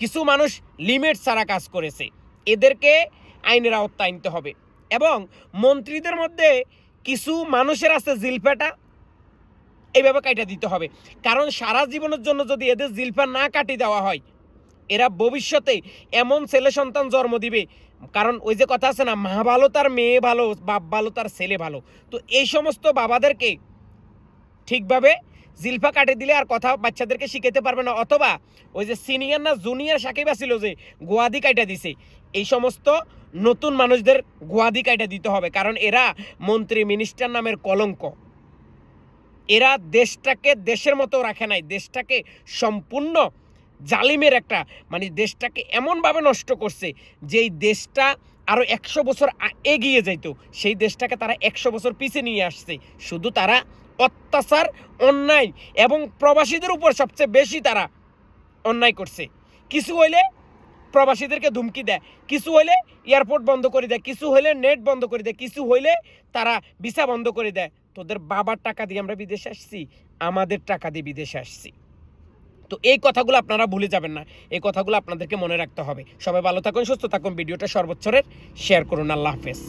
কিছু মানুষ লিমিট ছাড়া কাজ করেছে। এদেরকে আইনের আওতায় আনতে হবে। এবং মন্ত্রীদের মধ্যে কিছু মানুষের আছে জিলফাটা, এইভাবে কাটা দিতে হবে। কারণ সারা জীবনের জন্য যদি এদের জিলফা না কাটি দেওয়া হয়, এরা ভবিষ্যতে এমন ছেলে সন্তান জন্ম দিবে। কারণ ওই যে কথা আছে না, মা ভালো তার মেয়ে ভালো, বাপ ভালো তার ছেলে ভালো। তো এই সমস্ত বাবাদেরকে ঠিকভাবে জিলফা কাটে দিলে আর কথা বাচ্চাদেরকে শিখাতে পারবে না। অথবা ওই যে সিনিয়র না জুনিয়র সাকিব ছিল যে গোয়াদি কাইটা দিছে, এই সমস্ত নতুন মানুষদের গোয়াদি কাইটা দিতে হবে। কারণ এরা মন্ত্রী মিনিস্টার নামের কলঙ্ক। এরা দেশটাকে দেশের মতো রাখে নাই, দেশটাকে সম্পূর্ণ জালিমের একটা মানে দেশটাকে এমনভাবে নষ্ট করছে যেই দেশটা আরও একশো বছর এগিয়ে যাইতো। সেই দেশটাকে তারা একশো বছর পিছিয়ে নিয়ে আসছে। শুধু তারা অত্যাচার, অন্যায় এবং প্রবাসীদের উপর সবচেয়ে বেশি তারা অন্যায় করছে। কিছু হইলে প্রবাসীদেরকে ধুমকি দেয়, কিছু হইলে এয়ারপোর্ট বন্ধ করে দেয়, কিছু হইলে নেট বন্ধ করে দেয়, কিছু হইলে তারা ভিসা বন্ধ করে দেয়। তোদের বাবার টাকা দিয়ে আমরা বিদেশে আসছি, আমাদের টাকা দিয়ে বিদেশে আসছি। তো এই কথাগুলো আপনারা ভুলে যাবেন না, এই কথাগুলো আপনাদেরকে মনে রাখতে হবে। সবাই ভালো থাকুন, সুস্থ থাকুন, ভিডিওটা সর্বোচ্চরের। শেয়ার করুন, আল্লাহ হাফেজ।